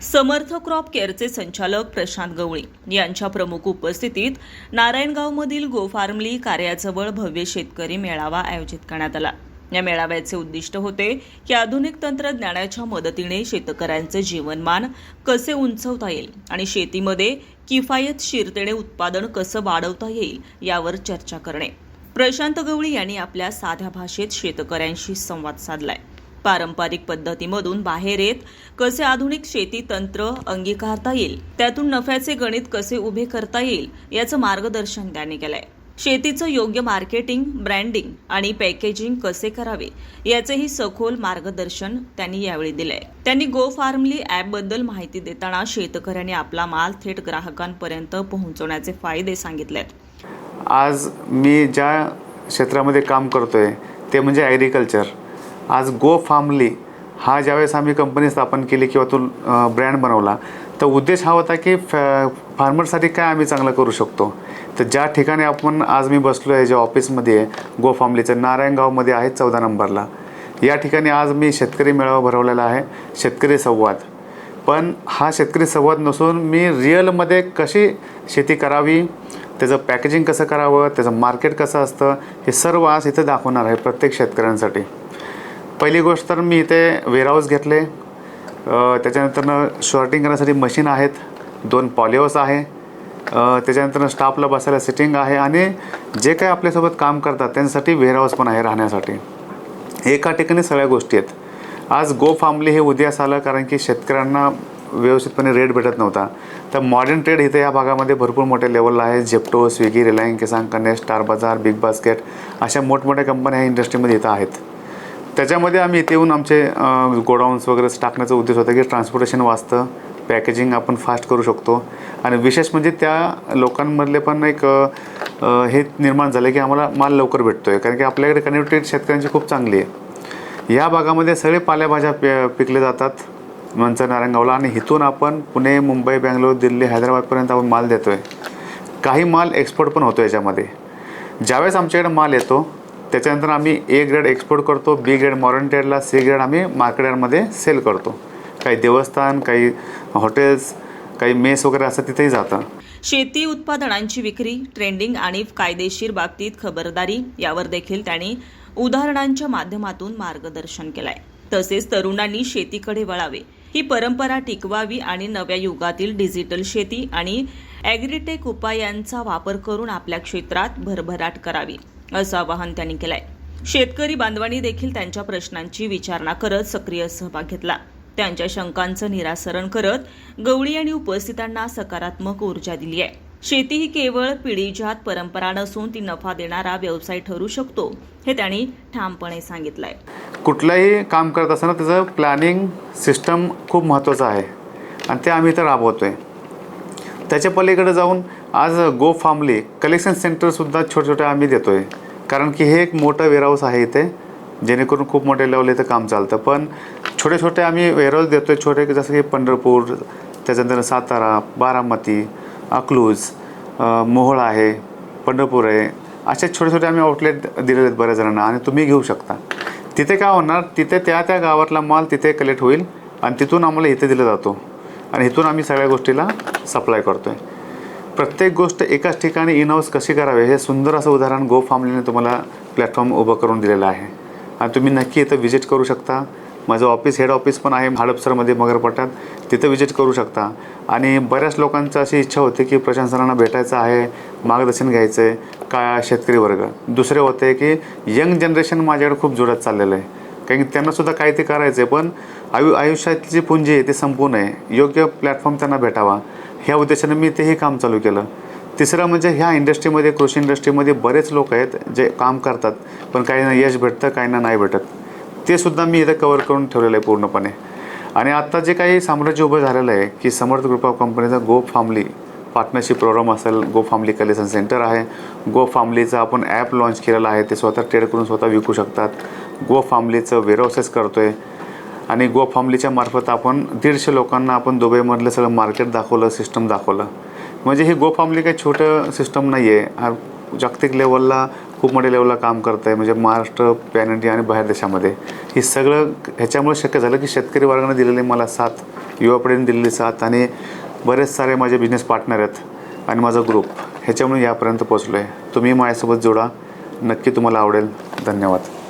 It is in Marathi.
समर्थ क्रॉप केअरचे संचालक प्रशांत गवळी यांच्या प्रमुख उपस्थितीत नारायणगावमधील गोफार्मली कार्याजवळ भव्य शेतकरी मेळावा आयोजित करण्यात आला. या मेळाव्याचे उद्दिष्ट होते की आधुनिक तंत्रज्ञानाच्या मदतीने शेतकऱ्यांचे जीवनमान कसे उंचवता येईल आणि शेतीमध्ये किफायतशीरतेने उत्पादन कसं वाढवता येईल यावर चर्चा करणे. प्रशांत गवळी यांनी आपल्या साध्या भाषेत शेतकऱ्यांशी संवाद साधलाय. पारंपरिक पद्धतीमधून बाहेर येत कसे आधुनिक शेती तंत्र अंगीकारता येईल? त्यातून नफ्याचे गणित कसे उभे करता येईल? याचं मार्गदर्शन त्यांनी केलंय. शेतीचं योग्य मार्केटिंग ब्रँडिंग आणि पॅकेजिंग कसे करावे? याचेही सखोल मार्गदर्शन त्यांनी यावेळी दिलंय. त्यांनी गो फार्मली ॲपबद्दल माहिती देताना शेतकऱ्यांनी आपला माल थेट ग्राहकांपर्यंत पोहोचवण्याचे फायदे सांगितलेत. आज मी ज्या क्षेत्रामध्ये काम करतोय ते म्हणजे ॲग्रिकल्चर आज गो फार्मली हा ज्यावेळेस आम्ही कंपनी स्थापन केली किंवा तो ब्रँड बनवला तर उद्देश हा होता की फॅ फार्मरसाठी काय आम्ही चांगलं करू शकतो? तर ज्या ठिकाणी आपण आज मी बसलो आहे ज्या ऑफिसमध्ये आहे गो फार्मलीचं नारायणगावमध्ये आहे चौदा नंबरला. या ठिकाणी आज मी शेतकरी मेळावा भरवलेला आहे शेतकरी संवाद. पण हा शेतकरी संवाद नसून मी रिअलमध्ये कशी शेती करावी त्याचं पॅकेजिंग कसं करावं त्याचं मार्केट कसं असतं हे सर्व आज इथं दाखवणार आहे प्रत्येक शेतकऱ्यांसाठी. पहिली गोष्ट तर मी इथे वेअरहाऊस घेतले. त्याच्यानंतरनं शॉर्टिंग करण्यासाठी मशीन आहेत. दोन पॉलिओस आहे. त्याच्यानंतर स्टाफला बसायला सिटिंग आहे आणि जे काही आपल्यासोबत काम करतात त्यांच्यासाठी वेअरहाऊस पण आहे राहण्यासाठी. एका ठिकाणी सगळ्या गोष्टी आहेत. आज गो फार्मली हे उदयास आलं कारण की शेतकऱ्यांना व्यवस्थितपणे रेट भेटत नव्हता. तर मॉडर्न ट्रेड इथे या भागामध्ये भरपूर मोठ्या लेवलला आहे. Zepto Swiggy Reliance Kisan Connect Star Bazaar Big Basket अशा मोठमोठ्या कंपन्या ह्या इंडस्ट्रीमध्ये इथं आहेत. त्याच्यामध्ये आम्ही इथे येऊन आमचे गोडाऊन्स वगैरे टाकण्याचा उद्देश होता की ट्रान्सपोर्टेशन वाचतं पॅकेजिंग आपण फास्ट करू शकतो. आणि विशेष म्हणजे त्या लोकांमधले पण एक हे निर्माण झालं की आम्हाला माल लवकर भेटतो आहे कारण की आपल्याकडे कनेक्टिव्हिटी शेतकऱ्यांची खूप चांगली आहे. या भागामध्ये सगळे पालेभाज्या पे पिकले जातात मंचा नारायणगावला. आणि इथून आपण पुणे मुंबई बँगलोर दिल्ली हैदराबादपर्यंत आपण माल देतो आहे काही माल एक्सपोर्ट पण होतो याच्यामध्ये. ज्यावेळेस आमच्याकडे माल येतो त्याच्यानंतर आम्ही ए ग्रेड एक्सपोर्ट करतो बी ग्रेड मॉरंटेडला सी ग्रेड आम्ही मार्केटमध्ये सेल करतो. काही देवस्थान काही हॉटेल्स काही मेस वगैरे असं तिथेही जातं. शेती उत्पादनांची विक्री ट्रेंडिंग आणि कायदेशीर बाबतीत खबरदारी यावर देखील त्यांनी उदाहरणांच्या माध्यमातून मार्गदर्शन केलंय. तसेच तरुणांनी शेतीकडे वळावे. ही परंपरा टिकवावी आणि नव्या युगातील डिजिटल शेती आणि ॲग्रीटेक उपायांचा वापर करून आपल्या क्षेत्रात भरभराट करावी. असं आवाहन त्यांनी केलंय. शेतकरी बांधवांनी देखील त्यांच्या प्रश्नांची विचारणा करत सक्रिय सहभाग घेतला. त्यांच्या शंकांचं निरासरण करत गवळी आणि उपस्थितांना सकारात्मक ऊर्जा दिली आहे. शेती ही केवळ पिढीजात परंपरा नसून ती नफा देणारा व्यवसाय ठरू शकतो हे त्यांनी ठामपणे सांगितलंय. कुठलंही काम करत असताना त्याचं प्लॅनिंग सिस्टम खूप महत्त्वाचं आहे. आणि ते आम्ही इथं राबवतोय. त्याच्या पलीकडे जाऊन आज गो फार्मली कलेक्शन सेंटरसुद्धा छोटे छोटे आम्ही देतो आहे कारण की हे एक मोठं वेअरहाऊस आहे इथे जेणेकरून खूप मोठे लेवल इथं काम चालतं. पण छोटे छोटे आम्ही वेअरहाऊस देतो आहे छोटे जसं की पंढरपूर त्याच्यानंतर सातारा बारामती अकलूज अ, मोहोळ आहे पंढरपूर आहे. असे छोटे छोटे आम्ही आउटलेट दिलेले आहेत बऱ्याच जणांना आणि तुम्ही घेऊ शकता. तिथे काय होणार तिथे त्या त्या गावातला माल तिथे कलेक्ट होईल आणि तिथून आम्हाला इथे दिला जातो. आणि इथून आम्ही सगळ्या गोष्टीला सप्लाय करतो आहे प्रत्येक गोष्ट एकाच ठिकाणी इन हाऊस कशी करावे हे सुंदर असं उदाहरण गो फार्मलीने तुम्हाला प्लॅटफॉर्म उभं करून दिलेलं आहे. आणि तुम्ही नक्की इथं व्हिजिट करू शकता. माझं ऑफिस हेड ऑफिस पण आहे हडपसरमध्ये मगरपट्ट्यात. तिथं व्हिजिट करू शकता. आणि बऱ्याच लोकांचं अशी इच्छा होती की प्रशांत सरांना भेटायचं आहे मार्गदर्शन घ्यायचं आहे का शेतकरी वर्ग. दुसरे होते की यंग जनरेशन माझ्याकडे खूप जोरात चाललेलं आहे. कारण की त्यांनासुद्धा काही ते करायचं आहे पण आयु आयुष्यातली जी पुंजी आहे ती संपूर्ण आहे. योग्य प्लॅटफॉर्म त्यांना भेटावा. ह्या उद्देशाने मी तेही काम चालू केलं. तिसरं म्हणजे ह्या इंडस्ट्रीमध्ये कृषी इंडस्ट्रीमध्ये बरेच लोक आहेत जे काम करतात पण काहींना यश भेटतं काहींना नाही भेटत. ते सुद्धा मी इथं कवर करून ठेवलेलं आहे पूर्णपणे. आणि आत्ता जे काही साम्राज्य उभं झालेलं आहे की समर्थ ग्रुप ऑफ कंपनीचा गो फार्मली पार्टनरशिप प्रोग्राम असेल गो फार्मली कलेक्शन सेंटर आहे. गो फार्मलीचं आपण ॲप लॉन्च केलेलं आहे ते स्वतः ट्रेड करून स्वतः विकू शकतात. गो फार्मलीचं वेअरहाऊसेस करतो आहे आणि गो फार्मलीच्या मार्फत आपण दीडशे लोकांना आपण दुबईमधलं सगळं मार्केट दाखवलं सिस्टम दाखवलं. म्हणजे ही गो फार्मली काही छोटं सिस्टम नाही आहे हा जागतिक लेवलला खूप मोठ्या लेवलला काम करत आहे म्हणजे महाराष्ट्र पॅन इंडिया आणि बाहेर देशामध्ये. हे सगळं ह्याच्यामुळे शक्य झालं की शेतकरी वर्गाने दिलेले मला साथ युवा पिढीने दिलेली साथ आणि बरेच सारे माझे बिझनेस पार्टनर आहेत आणि माझा ग्रुप ह्याच्यामुळे यापर्यंत पोचलो आहे तुम्ही माझ्यासोबत जोडा. नक्की तुम्हाला आवडेल. धन्यवाद.